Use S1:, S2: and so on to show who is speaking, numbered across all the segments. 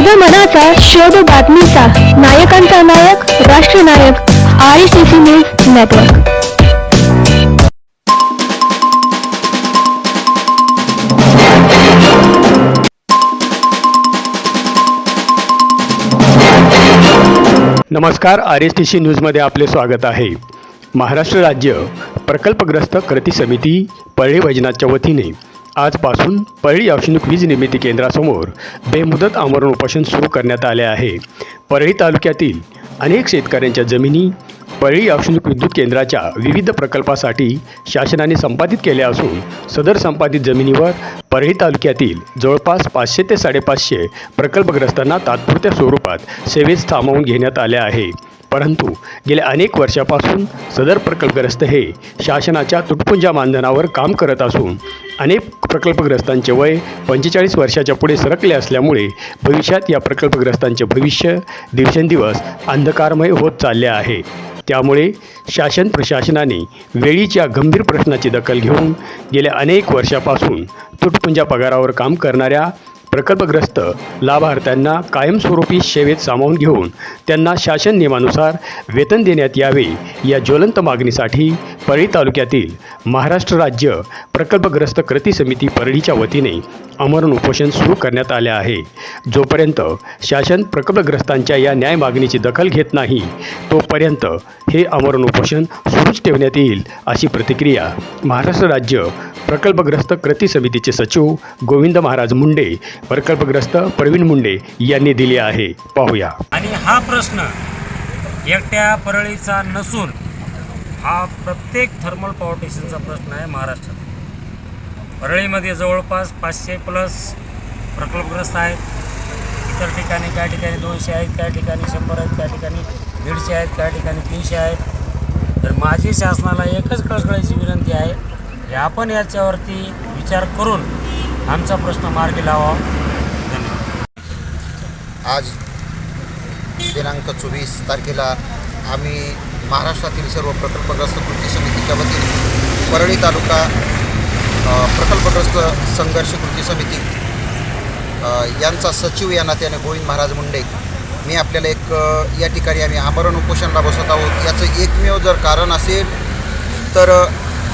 S1: कायदा मनाचा शोध बातमीचा नायकांचा नायक राष्ट्रनायक R C C news network.
S2: नमस्कार आर एस टी सी न्यूजमध्ये आपले स्वागत आहे. महाराष्ट्र राज्य प्रकल्पग्रस्त कृती समिती पळे वैजनाथच्या वतीने आजपासून परळी औष्णिक वीज निर्मिती केंद्रासमोर बेमुदत आमरण उपोषण सुरू करण्यात आले आहे. परळी तालुक्यातील अनेक शेतकऱ्यांच्या जमिनी परळी औष्णिक विद्युत केंद्राच्या विविध प्रकल्पासाठी शासनाने संपादित केल्या असून सदर संपादित जमिनीवर परळी तालुक्यातील जवळपास पाचशे ते साडेपाचशे प्रकल्पग्रस्तांना तात्पुरत्या स्वरूपात सेवेत थांबवून घेण्यात आले आहे. परंतु गेल्या अनेक वर्षापासून सदर प्रकल्पग्रस्त हे शासनाच्या तुटपुंजा मानधनावर काम करत असून अनेक प्रकल्पग्रस्तांचे वय पंचेचाळीस वर्षाच्या पुढे सरकले असल्यामुळे भविष्यात या प्रकल्पग्रस्तांचे भविष्य दिवसेंदिवस अंधकारमय होत चालले आहे. त्यामुळे शासन प्रशासनाने वेळीच्या गंभीर प्रश्नाची दखल घेऊन गेल्या अनेक वर्षापासून तुटपुंजा पगारावर काम करणाऱ्या प्रकल्पग्रस्त लाभार्थ्यांना कायमस्वरूपी सेवेत सामावून घेऊन त्यांना शासन नियमानुसार वेतन देण्यात यावे या ज्वलंत मागणीसाठी परळी तालुक्यातील महाराष्ट्र राज्य प्रकल्पग्रस्त कृती समिती परळीच्या वतीने अमरण उपोषण सुरू करण्यात आले आहे. जोपर्यंत शासन प्रकल्पग्रस्तांच्या या न्याय मागणीची दखल घेत नाही तोपर्यंत हे अमरण उपोषण सुरूच ठेवण्यात येईल अशी प्रतिक्रिया महाराष्ट्र राज्य प्रकल्पग्रस्त कृती समितीचे सचिव गोविंद महाराज मुंडे प्रकल्पग्रस्त प्रवीण मुंडे यांनी दिली आहे. पाहूया.
S3: आणि हा प्रश्न एकट्या परळीचा नसून हा प्रत्येक थर्मल पॉवर स्टेशनचा प्रश्न आहे महाराष्ट्रात. परळीमध्ये जवळपास पाचशे प्लस प्रकल्पग्रस्त आहेत. इतर ठिकाणी काय ठिकाणी दोनशे आहेत काय ठिकाणी शंभर आहेत त्या ठिकाणी दीडशे आहेत त्या ठिकाणी तीनशे आहेत. तर माझी शासनाला एकच कळकळीची विनंती आहे. की आपण याच्यावरती विचार करून आमचा प्रश्न मार्गी लावा. धन्यवाद.
S4: आज दिनांक चोवीस तारखेला आम्ही महाराष्ट्रातील सर्व प्रकल्पग्रस्त कृती समितीच्या वतीने परळी तालुका प्रकल्पग्रस्त संघर्ष कृती समिती यांचा सचिव या नात्याने गोविंद महाराज मुंडे मी आपल्याला एक या ठिकाणी आम्ही आमरण उपोषणाला बसत आहोत. याचं एकमेव जर कारण असेल तर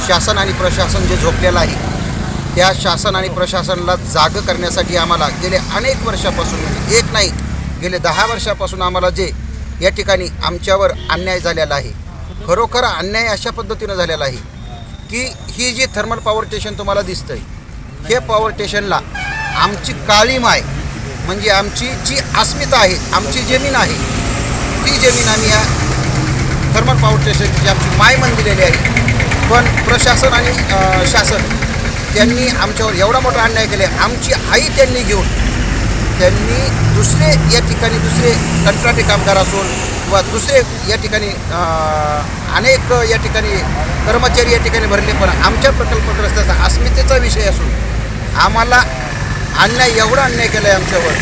S4: शासन आणि प्रशासन जे झोपलेलं आहे त्या शासन आणि प्रशासनाला जागं करण्यासाठी आम्हाला गेले अनेक वर्षापासून म्हणजे एक नाही गेले दहा वर्षापासून आम्हाला जे या ठिकाणी आमच्यावर अन्याय झालेला आहे खरोखर अन्याय अशा पद्धतीनं झालेला आहे की ही जी थर्मल पॉवर स्टेशन तुम्हाला दिसतंय हे पॉवर स्टेशनला आमची काळी माय म्हणजे आमची जी अस्मिता आहे आमची जमीन आहे ती जमीन आम्ही या थर्मल पॉवर स्टेशनची आमची माय म्हणून दिलेली आहे. पण प्रशासन आणि शासन त्यांनी आमच्यावर एवढा मोठा अन्याय केला. आमची आई त्यांनी घेऊन त्यांनी दुसरे या ठिकाणी दुसरे कंत्राटी कामगार असून किंवा दुसरे या ठिकाणी अनेक या ठिकाणी कर्मचारी या ठिकाणी भरले पण आमच्या प्रकल्पग्रस्ताचा अस्मितेचा विषय असून आम्हाला अन्याय एवढा अन्याय केला आहे आमच्यावर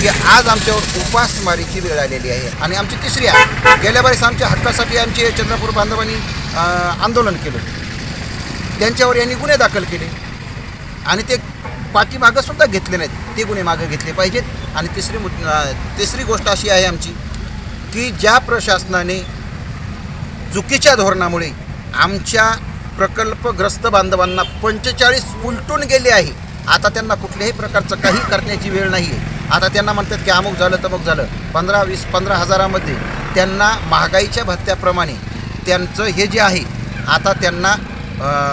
S4: की आज आमच्यावर उपासमारीची वेळ आलेली आहे. आणि आमची तिसरी आहे. गेल्या बारीस आमच्या हक्कासाठी आमचे चंद्रपूर बांधवांनी आंदोलन केलं. त्यांच्यावर यांनी गुन्हे दाखल केले. आणि ते पाठीमागंसुद्धा घेतले नाहीत. ते गुन्हे मागं घेतले पाहिजेत. आणि तिसरी मु तिसरी गोष्ट अशी आहे आमची की ज्या प्रशासनाने चुकीच्या धोरणामुळे आमच्या प्रकल्पग्रस्त बांधवांना पंचेचाळीस उलटून गेले आहे आता त्यांना कुठल्याही प्रकारचं काही करण्याची वेळ नाही आहे आता त्यांना म्हणतात की अमुक झालं तमुक झालं. पंधरा वीस पंधरा हजारामध्ये त्यांना महागाईच्या भत्त्याप्रमाणे त्यांचं हे जे आहे आता त्यांना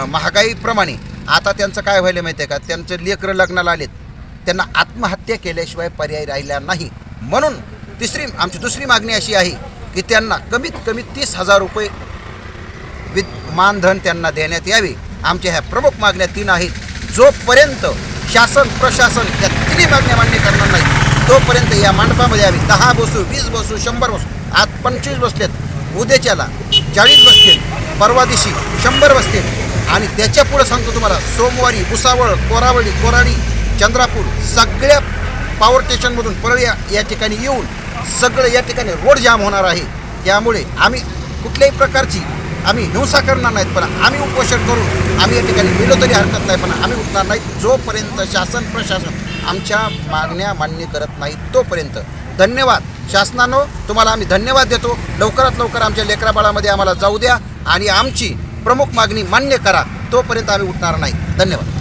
S4: महागाईप्रमाणे आता त्यांचं काय व्हायला माहिती आहे का? त्यांचं लेकरं लग्नाला आलेत. त्यांना आत्महत्या केल्याशिवाय पर्याय राहिला नाही. म्हणून तिसरी आमची दुसरी मागणी अशी आहे की त्यांना कमीत कमी तीस हजार रुपये विद मानधन त्यांना देण्यात यावे. आमच्या ह्या प्रमुख मागण्या तीन आहेत. जोपर्यंत शासन प्रशासन या तिन्ही मागण्या मान्य करणार नाही तोपर्यंत या मंडपामध्ये आम्ही दहा बसू वीस बसू शंभर बसू आज पंचवीस बसलेत. उद्याच्याला चाळीस बसतील परवा दिवशी शंभर बसतील. आणि त्याच्या पुढं सांगतो तुम्हाला सोमवारी भुसावळ कोरावळी कोराडी चंद्रापूर सगळ्या पॉवर स्टेशनमधून परळ या या ठिकाणी येऊन सगळं या ठिकाणी रोड जाम होणार आहे. त्यामुळे आम्ही कुठल्याही प्रकारची आम्ही हिंसा करणार नाहीत पण आम्ही उपोषण करून आम्ही या ठिकाणी गेलो तरी हरकत नाही पण आम्ही उठणार नाहीत. जोपर्यंत शासन प्रशासन आमच्या मागण्या मान्य करत नाही तोपर्यंत. धन्यवाद. शासनानं तुम्हाला आम्ही धन्यवाद देतो. लवकरात लवकर आमच्या लेकराबाळामध्ये आम्हाला जाऊ द्या आणि आमची प्रमुख मागणी मान्य करा तोपर्यंत आम्ही उठणार नाही. धन्यवाद.